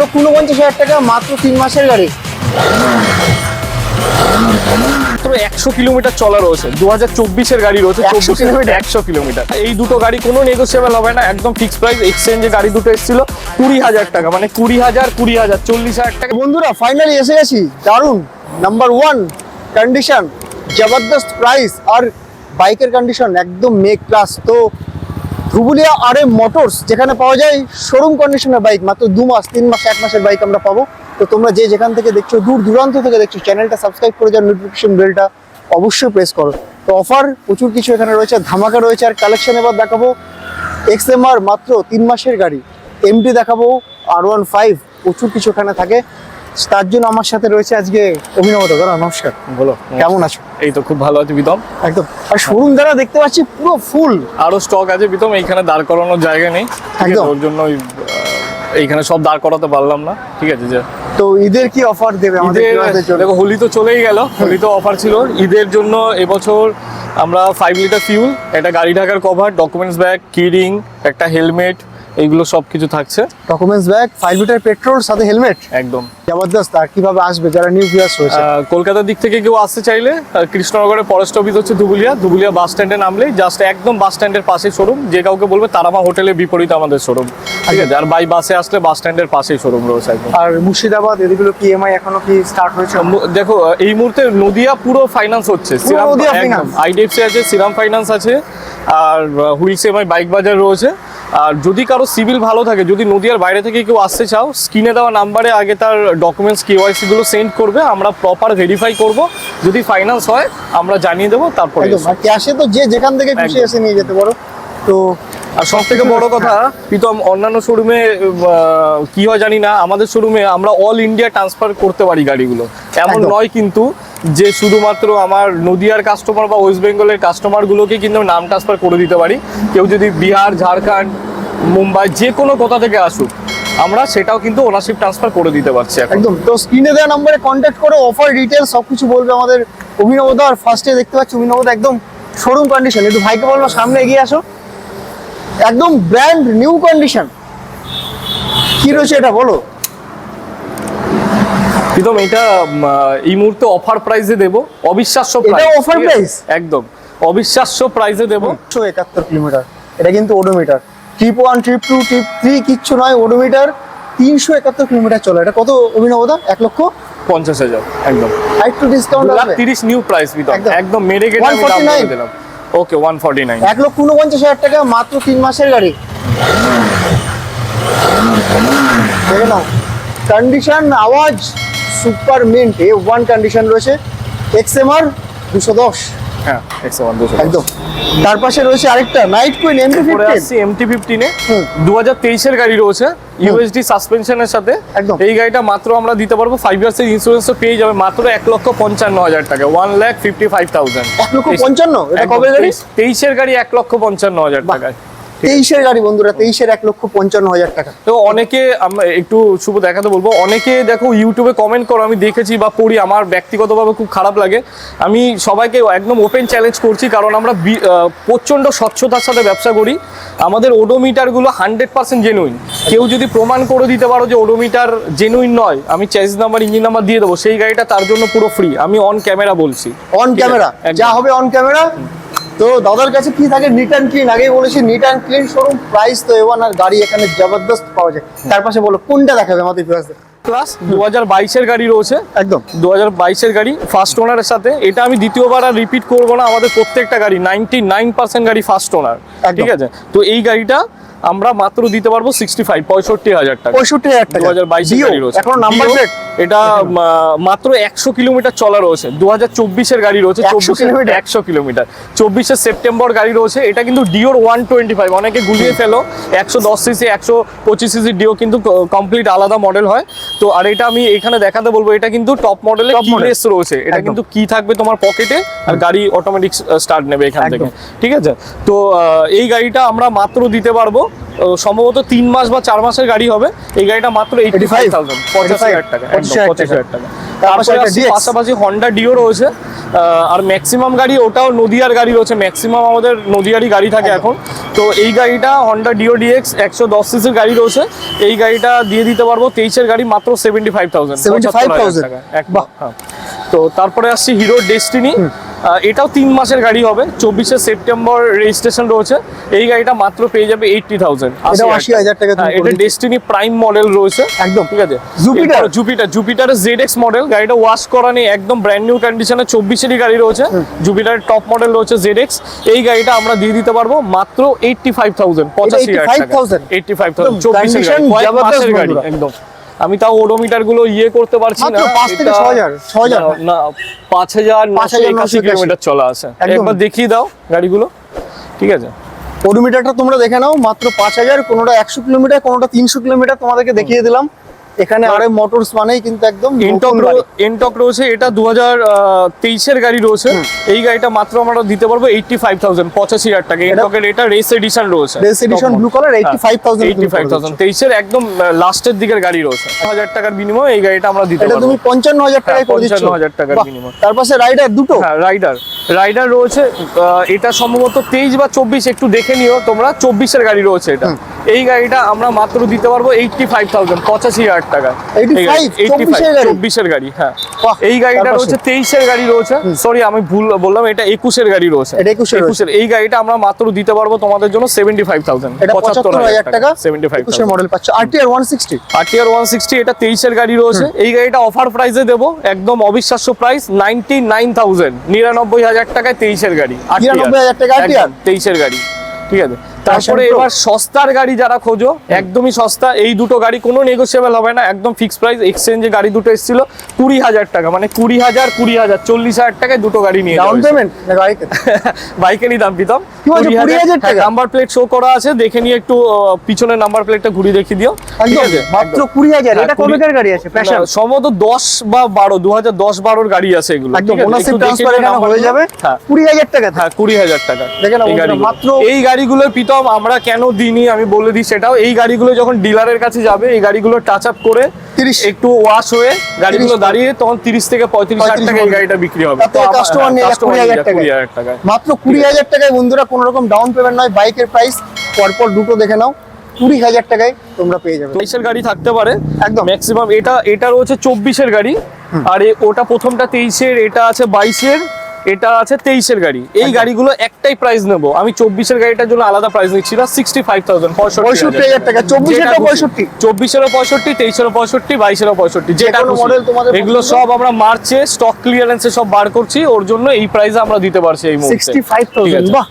লক্ষ উনপঞ্চাশ হাজার টাকা মাত্র তিন মাসের গাড়ি। মাত্র একশো কিলোমিটার চলা রয়েছে দু হাজার চব্বিশের গাড়ি রয়েছে চব্বিশ কিলোমিটার? একশো কিলোমিটার। এই দুটো গাড়ি কোনো নেগোসিয়েবল হবে না একদম ফিক্স প্রাইস এক্সচেঞ্জে গাড়ি দুটো এসেছিল কুড়ি হাজার টাকা মানে কুড়ি হাজার কুড়ি হাজার চল্লিশ হাজার টাকা। বন্ধুরা ফাইনালি এসে গেছি দারুণ নাম্বার ওয়ান কন্ডিশন জবরদস্ত প্রাইস আর বাইকের কন্ডিশন একদম মেক ক্লাস তো ধুবুলিয়া আর এম মোটরস যেখানে পাওয়া যায় শোরুম কন্ডিশনের বাইক মাত্র দু মাস, তিন মাস, এক মাসের বাইক আমরা পাবো। তো তোমরা যে যেখান থেকে দেখছ, দূর দূরান্ত থেকে দেখছ চ্যানেলটা সাবস্ক্রাইব করে যাও নোটিফিকেশন বেলটা অবশ্যই প্রেস করো। তো অফার প্রচুর কিছু এখানে রয়েছে, ধামাকা রয়েছে, আর কালেকশন এবার দেখাবো। এক্সএমআর মাত্র তিন মাসের গাড়ি এমটি দেখাবো আর ওয়ান ফাইভ প্রচুর কিছু এখানে থাকে। তার জন্য আমার সাথে রয়েছে আজকে অভিনব দাদা নমস্কার। বলো কেমন আছো? এই তো খুব ভালো আছে বিতম একদম। আর শোরুম দ্বারা দেখতে পাচ্ছি পুরো ফুল। আরও স্টক আছে বিতম এইখানে দাঁড় করানোর জায়গা নেই। একদম। ওর জন্য এইখানে সব দাঁড় করাতে পারলাম না। ঠিক আছে যে তো ঈদের কি অফার দেবে আমাদের? দেখো হোলি তো চলেই গেল। হোলি তো অফার ছিল। ঈদের জন্য এবছর আমরা ফাইভ লিটার ফিউল একটা গাড়ি ঢাকার কভার ডকুমেন্টস ব্যাগ কিরিং একটা হেলমেট এইগুলো সব কিছু থাকছে। Documents bag five litre petrol সাথে হেলমেট একদম। জবরদস্ত আর কীভাবে আসবে? যারা নিউ ভিউয়ার্স আহ, কলকাতার দিক থেকে কেউ আসতে চাইলে কৃষ্ণনগরের ফরেস্ট অফিস হচ্ছে দুবুলিয়া দুবুলিয়া বাস স্ট্যান্ডে নামলেই জাস্ট একদম বাস স্ট্যান্ডের পাশে শোরুম যে কাউকে বলবে তারামা হোটেলের বিপরীত আমাদের শোরুম ঠিক আছে? আর বাই বাসে আসলে বাস স্ট্যান্ডের পাশেই শোরুম রয়েছে একদম। আর মুর্শিদাবাদ এদিকগুলো কি এমআই এখনও কি স্টার্ট হয়েছে? দেখো এই মুহূর্তে নদিয়া পুরো ফাইন্যান্স হচ্ছে। আইডিএফসি আছে সিরাম ফাইন্যান্স আছে আর হুইলস এমআই বাইক বাজার রয়েছে। আর যদি কারও সিভিল ভালো থাকে যদি নদিয়ার বাইরে থেকে কেউ আসতে চাও স্ক্রিনে দেওয়া নাম্বারে আগে তার ডকুমেন্টস কেওয়াইসি গুলো সেন্ড করবে আমরা প্রপার ভেরিফাই করব। যদি ফাইন্যান্স হয় আমরা জানিয়ে দেবো তারপরে ক্যাশে তো যে যেখান থেকে খুশি এসে নিয়ে যেতে পারো। তো আর সব থেকে বড় কথা প্রীতম অন্যান্য শোরুমে কি হয় জানি না আমাদের শোরুমে আমরা অল ইন্ডিয়া ট্রান্সফার করতে পারি গাড়িগুলো। এমন নয় কিন্তু যে শুধুমাত্র আমার নদিয়ার কাস্টমার বা ওয়েস্ট বেঙ্গলের কাস্টমারগুলোকে কিন্তু নাম ট্রান্সফার করে দিতে পারি। কেউ যদি বিহার, ঝাড়খণ্ড, মুম্বাই যে কোনো কোথা থেকে আসুক, আমরা সেটাও কিন্তু ওনারশিপ ট্রান্সফার করে দিতে পারছি একদম। তো স্ক্রিনে দেওয়া নম্বরে কন্ট্যাক্ট করে অফার ডিটেলস সবকিছু বলবে আমাদের অভিনবদা। আর ফার্স্টে দেখতে পাচ্ছি অভিনবদা একদম শোরুম কন্ডিশন একটু ভাইকে বলব সামনে এগিয়ে আসো। একদম ব্র্যান্ড নিউ কন্ডিশন কি রয়েছে এটা বলো? প্রীতম এটা এই মুহূর্তে অফার প্রাইসে দেবো। অবিশ্বাস্য এটা অফার আছে? price? একদম। অবিশ্বাস্য প্রাইসে দেবো। একশো একাত্তর কিলোমিটার। এটা কিন্তু odometer trip one trip two trip three কিচ্ছু নয় ওডোমিটার তিনশো একাত্তর কিলোমিটার চলে। এটা কত অভিনবদা এক লক্ষ? পঞ্চাশ হাজার একদম। একটু ডিসকাউন্ট আসবে তিরিশ নিউ প্রাইস বিতম একদম। মেরে কেটে আমি দাম 149 দিলাম। ওকে ওয়ান ফর্টি নাইন এক লক্ষ উনপঞ্চাশ হাজার টাকা মাত্র তিন মাসের গাড়ি। দেখে নাও। কন্ডিশন আওয়াজ। Super mint A one condition রয়েছে এক্সএমআর দুশো দশ। হ্যাঁ একশো দুশো একদম। তার পাশে রয়েছে আরেকটা নাইট কুইন এমটি পরে ফিফটিন এমটি ফিফটিনে হুম। দু হাজার তেইশের গাড়ি রয়েছে ইউএসডি সাসপেনশনের সাথে। একদম। এই গাড়িটা মাত্র আমরা দিতে পারব ফাইভ ইয়ার্স এর ইন্স্যুরেন্স পেয়ে যাবে মাত্র এক লক্ষ পঞ্চান্ন হাজার টাকা one lakh fifty five thousand এক লক্ষ পঞ্চান্ন? এটা কবে গাড়ি? তেইশের গাড়ি এক লক্ষ পঞ্চান্ন হাজার টাকায়। তেইশের গাড়ি বন্ধুরা তেইশের এক লক্ষ পঞ্চান্ন হাজার টাকা। তো অনেকে আমরা একটু শুভ দেখাতে বলব অনেকে দেখো ইউটিউবে কমেন্ট করো আমি দেখেছি বা পড়ি আমার ব্যক্তিগতভাবে খুব খারাপ লাগে। আমি সবাইকে একদম ওপেন চ্যালেঞ্জ করছি কারণ আমরা প্রচণ্ড স্বচ্ছতার সাথে ব্যবসা করি। আমাদের ওডোমিটারগুলো হান্ড্রেড পার্সেন্ট জেনুইন কেউ যদি প্রমাণ করে দিতে পারো যে ওডোমিটার জেনুইন নয় আমি চেস নাম্বার ইঞ্জিন নাম্বার দিয়ে দেবো সেই গাড়িটা তার জন্য পুরো ফ্রি আমি অন ক্যামেরা বলছি। অন ক্যামেরা যা হবে অন ক্যামেরা তো দাদার কাছে কি থাকে? নিট অ্যান্ড ক্লিন আগেই বলেছি neat and clean showroom price তো এওয়ান আর গাড়ি এখানে জবরদস্ত পাওয়া যায়। তার পাশে বলো কোনটা দেখাবে আমাদের ফিরাজদের প্লাস দু হাজার বাইশের গাড়ি রয়েছে। একদম। দু হাজার বাইশের গাড়ি ফার্স্ট ওনারের সাথে। এটা আমি দ্বিতীয়বার আর রিপিট করব না আমাদের প্রত্যেকটা গাড়ি নাইনটি নাইন পার্সেন্ট গাড়ি ফার্স্ট ওনার। ঠিক আছে? তো এই গাড়িটা আমরা মাত্র দিতে পারব সিক্সটি ফাইভ পঁয়ষট্টি হাজার টাকা। পঁয়ষট্টি হাজার টাকা। দু হাজার রয়েছে। এখন নাম্বার প্লেট এটা মাত্র একশো কিলোমিটার চলা রয়েছে। দু হাজার চব্বিশের গাড়ি রয়েছে 100 কিলোমিটার? একশো কিলোমিটার। চব্বিশে সেপ্টেম্বর গাড়ি রয়েছে। এটা কিন্তু ডিওর ওয়ান টোয়েন্টি ফাইভ অনেকে গুলিয়ে ফেলো। একশো দশ সিসি একশো পঁচিশ সিসি ডিও কিন্তু কমপ্লিট আলাদা মডেল হয়। তো আর এটা আমি এখানে দেখাতে বলব এটা কিন্তু টপ মডেলে। কিলেস রয়েছে। এটা কিন্তু কি থাকবে তোমার পকেটে আর গাড়ি অটোমেটিক স্টার্ট নেবে এখান থেকে। ঠিক আছে? তো এই গাড়িটা আমরা মাত্র দিতে পারব সম্ভবত তিন মাস বা চার মাসের গাড়ি হবে। এই গাড়িটা মাত্র এইটি ফাইভ 85,000 থাউজেন্ড পঁচাশ হাজার টাকা একদম, 85,000 পঁচাশ হাজার টাকা। তারপরে পাশাপাশি হন্ডা ডিও রয়েছে। আর ম্যাক্সিমাম গাড়ি ওটাও নদিয়ার গাড়ি রয়েছে। ম্যাক্সিমাম আমাদের নদিয়ারই গাড়ি থাকে এখন। তো এই গাড়িটা হন্ডা ডিও ডিএক্স একশো দশ সিসির গাড়ি রয়েছে। এই গাড়িটা দিয়ে দিতে পারব তেইশের গাড়ি মাত্র seventy five thousand seventy five 75,000 বাহ। হ্যাঁ। তো তারপরে আসছি হিরো ডেস্টিনি এটাও তিন মাসের গাড়ি হবে। চব্বিশে সেপ্টেম্বর রেজিস্ট্রেশন রয়েছে। এই গাড়িটা মাত্র পেয়ে যাবে এইটটি থাউজেন্ড এটাও 80,000 টাকা। এটা ডেস্টিনি প্রাইম মডেল রয়েছে। একদম। ঠিক আছে? এরপর জুপিটার জুপিটারের জেড এক্স মডেল গাড়িটা ওয়াশ করা নেই। একদম ব্র্যান্ড নিউ কন্ডিশনে চব্বিশেরই গাড়ি রয়েছে। জুপিটারের টপ মডেল রয়েছে জেড এক্স এই গাড়িটা আমরা দিয়ে দিতে পারব মাত্র এইটটি ফাইভ থাউজেন্ড পঁচাশি হাজার টাকা। 85,000 এইটটি ফাইভ থাউজেন্ড চব্বিশের condition গাড়ি। একদম। আমি তাও ওডোমিটারগুলো ইয়ে করতে পারছি না পাঁচ থেকে ছ হাজার, ছ হাজার। না, পাঁচ হাজার নশো 5,981 একাশি কিলোমিটার চলা আছে। একবার দেখিয়ে দাও গাড়িগুলো ঠিক আছে ওডোমিটারটা তোমরা দেখে নাও মাত্র পাঁচ হাজার কোনোটা একশো কিলোমিটার কোনোটা তিনশো কিলোমিটার তোমাদেরকে দেখিয়ে দিলাম এখানে আরে মোটরস মানেই কিন্তু একদম এনটক নতুন এনটক রয়েছে এটা দু হাজার তেইশের গাড়ি রয়েছে। এই গাড়িটা মাত্র আমরা দিতে পারব এইটটি ফাইভ থাউজেন্ড পঁচাশি হাজার টাকা। এনটকের এটা রেস এডিশন রয়েছে। Race edition blue colour eighty five thousand eighty five thousand তেইশের একদম লাস্টের দিকের গাড়ি রয়েছে। হাজার টাকার বিনিময়ে এই গাড়িটা আমরা দিতে পারব তুমি পঞ্চান্ন হাজার টাকায় করে দিচ্ছ। 55,000 টাকার বিনিময়। তার পাশে রাইডার দুটো। হ্যাঁ রাইডার রাইডার রয়েছে এটা সম্ভবত তেইশ বা চব্বিশ একটু দেখে নিও তোমরা। চব্বিশের গাড়ি রয়েছে এটা। এই গাড়িটা আমরা মাত্র দিতে পারব এইটটি ফাইভ থাউজেন্ড পঁচাশি হাজার টাকা 85, 24 এর গাড়ি? চব্বিশের গাড়ি। হ্যাঁ। এই গাড়িটা রয়েছে তেইশের গাড়ি রয়েছে। সরি আমি ভুল বললাম এটা একুশের গাড়ি রয়েছে। এটা 21 এর রয়েছে। একুশের এই গাড়িটা আমরা মাত্র দিতে পারব তোমাদের জন্য সেভেন্টি ফাইভ থাউজেন্ড পঁচাত্তর হাজার টাকা। সেভেন্টি ফাইভ মডেল পাচ্ছ। RTR one sixty RTR one sixty এটা তেইশের গাড়ি রয়েছে। এই গাড়িটা অফার প্রাইসে দেবো একদম অবিশ্বাস্য প্রাইস নাইনটি নাইন থাউজেন্ড নিরানব্বই হাজার টাকায় তেইশের গাড়ি 99,000 টাকা RTR? তেইশের গাড়ি ঠিক আছে? তারপরে এবার সস্তার গাড়ি যারা খোঁজো একদমই সস্তা এই দুটো গাড়ি কোনো নেগোসিয়েবল হবে না একদম ফিক্স প্রাইস এক্সচেঞ্জে গাড়ি দুটো এসেছিল কুড়ি হাজার টাকা মানে কুড়ি হাজার কুড়ি হাজার চল্লিশ হাজার টাকায় দুটো গাড়ি নিয়ে ডাউন পেমেন্ট বাইকেরই দাম পিতাম 20,000 টাকা? নাম্বার প্লেট শো করা আছে দেখে নিয়ে একটু পিছনের নাম্বার প্লেটটা ঘুরিয়ে দেখিয়ে দিও। ঠিক আছে? মাত্র। কুড়ি হাজার হ্যাঁ, এটা কবেকার গাড়ি আছে? সম্ভবত দশ বা বারো দু হাজার দশ বারোর গাড়ি আছে এগুলো? ওনারশিপ ট্রান্সফার এখানে হয়ে যাবে। হ্যাঁ। কুড়ি হাজার টাকা। হ্যাঁ কুড়ি হাজার টাকা। দেখে নাও এই বন্ধুরা, গাড়িগুলো। প্রীতম আমরা কেন দিইনি আমি বলে দিই সেটাও। এই গাড়িগুলো যখন ডিলারের কাছে যাবে এই গাড়িগুলো টাচ আপ করে 30 একটু ওয়াশ হয়ে গাড়িগুলো দাঁড়িয়ে তখন তিরিশ থেকে পঁয়ত্রিশ হাজার টাকা এই গাড়িটা বিক্রি হবে। তাতে তো আমার- customer নিয়ে যায় customer 20,000 নিয়ে যায় টাকায়। মাত্র কুড়ি হাজার টাকায় বন্ধুরা কোনো রকম ডাউন পেমেন্ট নয় বাইকের প্রাইস পরপর দুটো দেখে নাও। কুড়ি হাজার টাকায় তোমরা পেয়ে যাবে। তেইশের গাড়ি থাকতে পারে। একদম। ম্যাক্সিমাম এটা এটা রয়েছে চব্বিশের গাড়ি। আর ওটা প্রথমটা তেইশের এটা আছে বাইশের। এটা আছে তেইশের গাড়ি। এই গাড়িগুলো একটাই প্রাইস নেব। আমি চব্বিশের গাড়িটার জন্য আলাদা প্রাইস নিচ্ছি না সিক্সটি ফাইভ থাউজেন্ড পঁয়ষট্টি হাজার টাকা, 24 এরও পঁয়ষট্টি। চব্বিশেরও পঁয়ষট্টি তেইশেরও পঁয়ষট্টি বাইশেরও পঁয়ষট্টি যেটা খুশি। তোমাদের এগুলো সব আমরা মার্চে স্টক ক্লিয়ারেন্সে সব বার করছি ওর জন্য এই প্রাইসে আমরা দিতে পারছি এই মুহূর্তে। Sixty five thousand. বাহ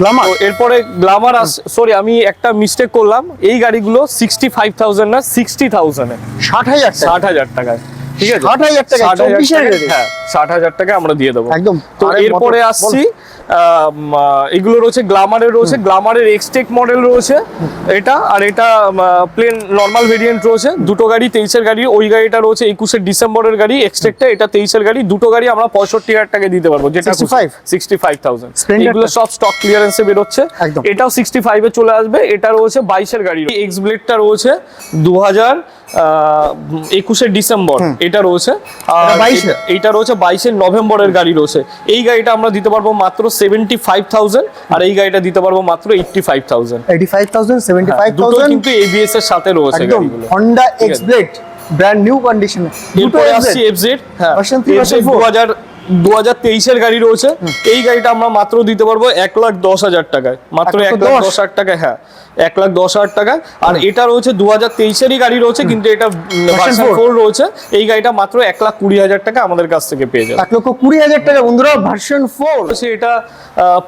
গ্লামার এরপরে গ্লামার আস সরি আমি একটা মিস্টেক করলাম। এই গাড়িগুলো সিক্সটি ফাইভ থাউজেন্ড না সিক্সটি থাউজেন্ড ষাট হাজার ষাট হাজার টাকায়। ঠিক আছে 60,000 টাকায়, 60,000 24 এর টাকায়, গাড়ি। হ্যাঁ ষাট হাজার টাকা আমরা দিয়ে দেবো একদম। তো এরপরে আসছি এগুলো রয়েছে গ্লামারের রয়েছে গ্লামারের এক্সটেক মডেল রয়েছে এটা আর এটা প্লেন নর্মাল ভেরিয়েন্ট রয়েছে দুটো গাড়ি তেইশের গাড়ি ওই গাড়িটা রয়েছে একুশে ডিসেম্বরের গাড়ি এক্সটেকটা এটা তেইশের গাড়ি দুটো গাড়ি আমরা পঁয়ষট্টি হাজার টাকা দিতে পারব যেটা সিক্সটি ফাইভ থাউজেন্ড এগুলো সব স্টক ক্লিয়ারেন্সে বেরোচ্ছে। এটাও সিক্সটি ফাইভে চলে আসবে এটা রয়েছে বাইশের গাড়ি। এক্স ব্লেডটা রয়েছে দু হাজার একুশে ডিসেম্বর এটা রয়েছে। আর এটা 22 এটা- এইটা রয়েছে বাইশের নভেম্বরের গাড়ি রয়েছে। এই গাড়িটা আমরা দিতে পারব মাত্র সেভেন্টি ফাইভ থাউজেন্ড আর এই গাড়িটা দিতে পারব মাত্র eighty five thousand. Eighty five thousand seventy five thousand কিন্তু এবিএস এর সাথে রয়েছে একদম হন্ডা ঠিক এক্স আছে। ব্লেড ব্র্যান্ড নিউ কন্ডিশনে দুটো এফজেড হ্যাঁ দু হাজার দু হাজার তেইশের গাড়ি রয়েছে। এই গাড়িটা আমরা মাত্র দিতে পারব এক লাখ দশ হাজার টাকায়। মাত্র এক লাখ দশ? হাজার টাকায় হ্যাঁ এক লাখ দশ হাজার টাকায়। আর এটা রয়েছে দু হাজার তেইশেরই গাড়ি রয়েছে কিন্তু এটা ভার্সন ফোর রয়েছে। এই গাড়িটা মাত্র এক লাখ কুড়ি হাজার টাকা আমাদের কাছ থেকে পেয়ে যাবে। এক লক্ষ কুড়ি হাজার টাকা বন্ধুরা ভার্সন ফোর এটা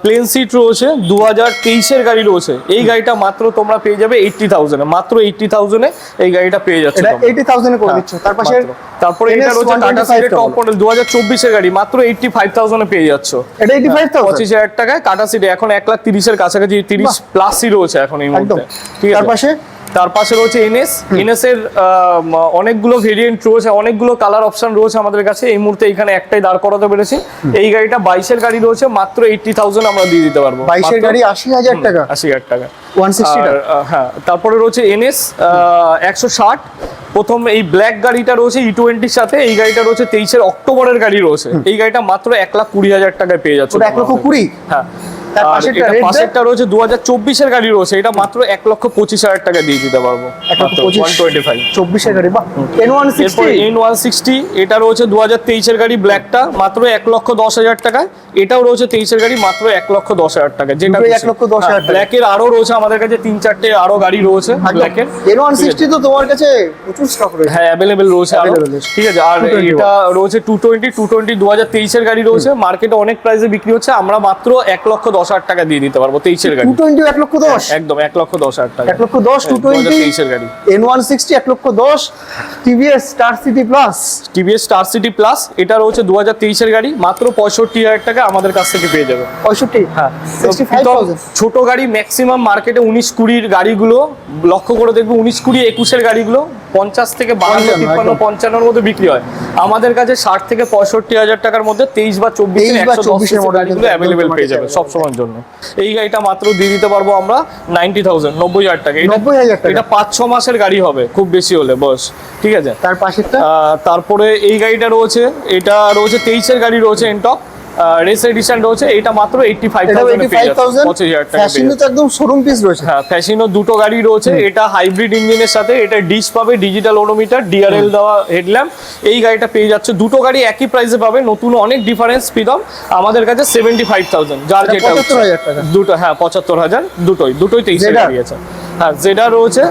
প্লেন সিট রয়েছে দু হাজার তেইশের গাড়ি রয়েছে। এই গাড়িটা মাত্র তোমরা পেয়ে যাবে এইটটি থাউজেন্ডে মাত্র এইটটি থাউজেন্ডে এই গাড়িটা পেয়ে যাচ্ছে। এইটি থাউজেন্ড করে হ্যাঁ, দিচ্ছ। তার পাশে তারপরে এটা রয়েছে টাটা সিটের টপ মডেল দু হাজার চব্বিশের গাড়ি মাত্র এইটটি ফাইভ থাউজেন্ডে পেয়ে যাচ্ছ। এটা এইটি ফাইভ পঁচিশ হাজার টাকায় কাটা সিটে এখন এক লাখ তিরিশের কাছাকাছি তিরিশ প্লাসই রয়েছে এখন এই মুহূর্তে। ঠিক তার আছে? পাশে তার পাশে রয়েছে এনএস এনএস এর অনেকগুলো ভেরিয়েন্ট রয়েছে অনেকগুলো কালার অপশন রয়েছে আমাদের কাছে। এই মুহূর্তে এখানে একটাই দাঁড় করাতে পেরেছি। এই গাড়িটা বাইশের গাড়ি রয়েছে মাত্র এইটটি থাউজেন্ড আমরা দিয়ে দিতে পারব। বাইশের গাড়ি আশি হাজার টাকা। আশি হাজার টাকা। হ্যাঁ তারপরে রয়েছে এনএস একশো ষাট। প্রথম এই ব্ল্যাক গাড়িটা রয়েছে ই টোয়েন্টির সাথে এই গাড়িটা রয়েছে তেইশের অক্টোবরের গাড়ি রয়েছে। এই গাড়িটা মাত্র এক লাখ কুড়ি হাজার টাকায় পেয়ে যাচ্ছে এক লক্ষ কুড়ি? হ্যাঁ। তার পাশেরটা রয়েছে দু হাজার চব্বিশের গাড়ি রয়েছে। এটা মাত্র এক লক্ষ পঁচিশ হাজার টাকা দিয়ে দিতে পারব। এক লক্ষ ওয়ান টোয়েন্টি ফাইভ চব্বিশের গাড়ি বাহ। N one sixty N one sixty এটা রয়েছে দু হাজার তেইশের গাড়ি ব্ল্যাকটা মাত্র এক লক্ষ দশ হাজার টাকায় এটাও রয়েছে তেইশের গাড়ি মাত্র এক লক্ষ দশ হাজার টাকা। যেটা এক লক্ষ দশ হাজার টাকা। ব্ল্যাকের আরও রয়েছে আমাদের কাছে তিন চারটে আরও গাড়ি রয়েছে ব্ল্যাকের এন ওয়ান সিক্সটি তো তোমার কাছে প্রচুর স্টক রয়েছে। হ্যাঁ অ্যাভেলেবেল রয়েছে। ঠিক আছে আর এটা রয়েছে টু টোয়েন্টি টু টোয়েন্টি দু হাজার তেইশের গাড়ি রয়েছে। মার্কেটে অনেক প্রাইসে বিক্রি হচ্ছে। আমরা মাত্র এক লক্ষ দশ হাজার টাকা দিয়ে দিতে পারব তেইশের গাড়ি। টোয়েন্টি এক লক্ষ দশ। একদম এক লক্ষ দশ হাজার টাকা। এক লক্ষ দশ টু টোয়েন্টি তেইশের গাড়ি। এন ওয়ান সিক্সটি এক লক্ষ দশ TVS star city plus TVS star city plus এটা রয়েছে দু হাজার তেইশের গাড়ি মাত্র পঁয়ষট্টি হাজার টাকা আমাদের কাছ থেকে পেয়ে যাবে। পঁয়ষট্টি? হ্যাঁ ছোট গাড়ি ম্যাক্সিমাম মার্কেটে উনিশ কুড়ির গাড়িগুলো লক্ষ্য করে দেখবে উনিশ কুড়ি একুশের গাড়িগুলো পঞ্চাশ থেকে বাহান্ন তিপ্পান্ন পঞ্চান্নর মধ্যে বিক্রি হয়। আমাদের কাছে ষাট থেকে পঁয়ষট্টি হাজার টাকার মধ্যে তেইশ বা চব্বিশ 23 বা একশো 24 এর দশ model গাড়িগুলো কিন্তু অ্যাভেলেবেল পেয়ে যাবে তোমার সব সময়ের জন্য। এই গাড়িটা মাত্র দিয়ে দিতে পারব আমরা নাইনটি থাউজেন্ড নব্বই হাজার টাকা। নব্বই হাজার টাকা। এটা পাঁচ ছ মাসের গাড়ি হবে খুব বেশি হলে বস। ঠিক আছে? তার আহ, তারপরে এই গাড়িটা রয়েছে এটা রয়েছে তেইশের গাড়ি রয়েছে এনটক রেস এডিশন রয়েছে। এটা মাত্র এইটটি ফাইভ এটা থাউজেন্ড এইটি ফাইভ থাউজেন্ড পঁচিশ হাজার টাকা পেয়ে তো একদম শোরুম পিস রয়েছে। হ্যাঁ ফ্যাশিনো দুটো গাড়ি রয়েছে। এটা হাইব্রিড ইঞ্জিনের সাথে এটা ডিশ পাবে ডিজিটাল ওডোমিটার ডিআরএল দেওয়া হেডল্যাম্প এই গাড়িটা পেয়ে যাচ্ছে। দুটো গাড়ি একই প্রাইসে পাবে। নতুন অনেক ডিফারেন্স প্রীতম আমাদের কাছে সেভেন্টি ফাইভ থাউজেন্ড যার যেটা দুটো হ্যাঁ পঁচাত্তর হাজার। দুটোই দুটোই তেইশের Zeda? গাড়ি আছে। হ্যাঁ জেডা রয়েছে।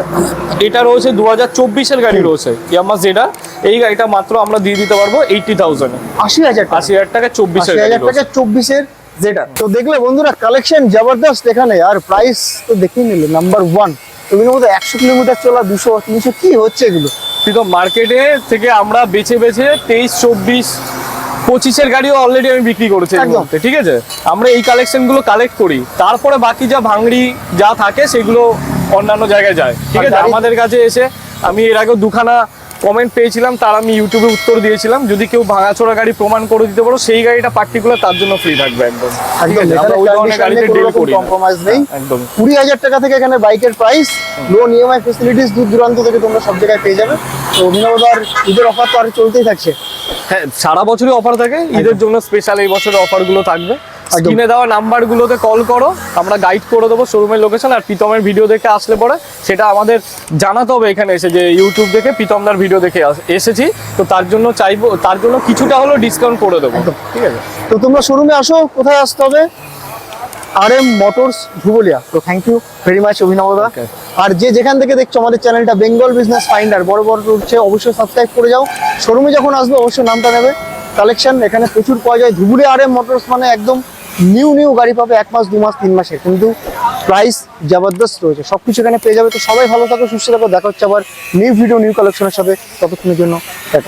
এটা রয়েছে দু হাজার চব্বিশের গাড়ি রয়েছে। ইয়ামা জেডা এই গাড়িটা মাত্র আমরা দিয়ে দিতে পারব এইটি থাউজেন্ড আশি হাজার টাকা। আশি হাজার টাকা চব্বিশের গাড়ি হাজার টাকা চব্বিশের যেটা তো দেখলে বন্ধুরা কালেকশন জবরদস্ত এখানে। আর প্রাইস তো দেখেই নিলে নাম্বার ওয়ান এগুলোর মধ্যে একশো কিলোমিটার চলা দুশো তিনশো কি হচ্ছে এগুলো? কিন্তু মার্কেটে থেকে আমরা বেছে বেছে তেইশ চব্বিশ পঁচিশের গাড়িও অলরেডি আমি বিক্রি করেছি। ঠিক আছে? আমরা এই কালেকশনগুলো কালেক্ট করি। তারপরে বাকি যা ভাঙড়ি যা থাকে সেগুলো অন্যান্য জায়গায় যায়। ঠিক আছে? আমাদের কাছে এসে আমি এর আগেও দুখানা কমেন্ট পেয়েছিলাম তার আমি ইউটিউবে উত্তর দিয়েছিলাম। যদি কেউ ভাঙাচোরা গাড়ি প্রমাণ করে দিতে পারো সেই গাড়িটা পার্টিকুলার তার জন্য ফ্রি থাকবে একদম। ঠিক একদম আছে? আমরা ওই ধরনের গাড়িতে ডিল করি কম্প্রোমাইজ নেই। হ্যাঁ, একদম। কুড়ি হাজার টাকা থেকে এখানে বাইকের প্রাইস লোন ইএমআই ফেসিলিটিস দূর দূরান্ত থেকে তোমরা সব জায়গায় পেয়ে যাবে। তো অভিনবদার ঈদের অফার তো আর চলতেই থাকছে। হ্যাঁ সারা বছরই অফার থাকে। ঈদের জন্য স্পেশাল এই বছরের অফারগুলো থাকবে। স্ক্রিনে দেওয়া নাম্বার গুলোতে কল করো আমরা গাইড করে দেবো শোরুমের লোকেশন আর প্রীতমের ভিডিও দেখে আসলে পরে সেটা আমাদের জানাতে হবে এখানে এসে যে ইউটিউব দেখে প্রীতমদার ভিডিও দেখে আস- এসেছি। তো তার জন্য চাইব তার জন্য কিছুটা হলেও ডিসকাউন্ট করে দেবো। ঠিক আছে। তো তোমরা শোরুমে আসো কোথায় আসতে হবে? R M motors Dhubulia. তো থ্যাংক ইউ ভেরি মাচ অভিনবদা. আর যে যেখান থেকে দেখছ আমাদের চ্যানেলটা বেঙ্গল বিজনেস ফাইন্ডার বড় বড় উঠছে অবশ্যই সাবস্ক্রাইব করে যাও। শোরুমে যখন আসবে অবশ্যই নামটা নেবে। কালেকশন এখানে প্রচুর পাওয়া যায়। ধুবুলিয়া আর এম মোটরস মানে একদম নিউ নিউ গাড়ি পাবে এক মাস, দু মাস, তিন মাসে। কিন্তু প্রাইস জবরদস্ত রয়েছে। সব কিছু এখানে পেয়ে যাবে। তো সবাই ভালো থাকো, সুস্থ থাকো। দেখা হচ্ছে আবার নিউ ভিডিও নিউ কালেকশনের সাথে। ততক্ষণের জন্য।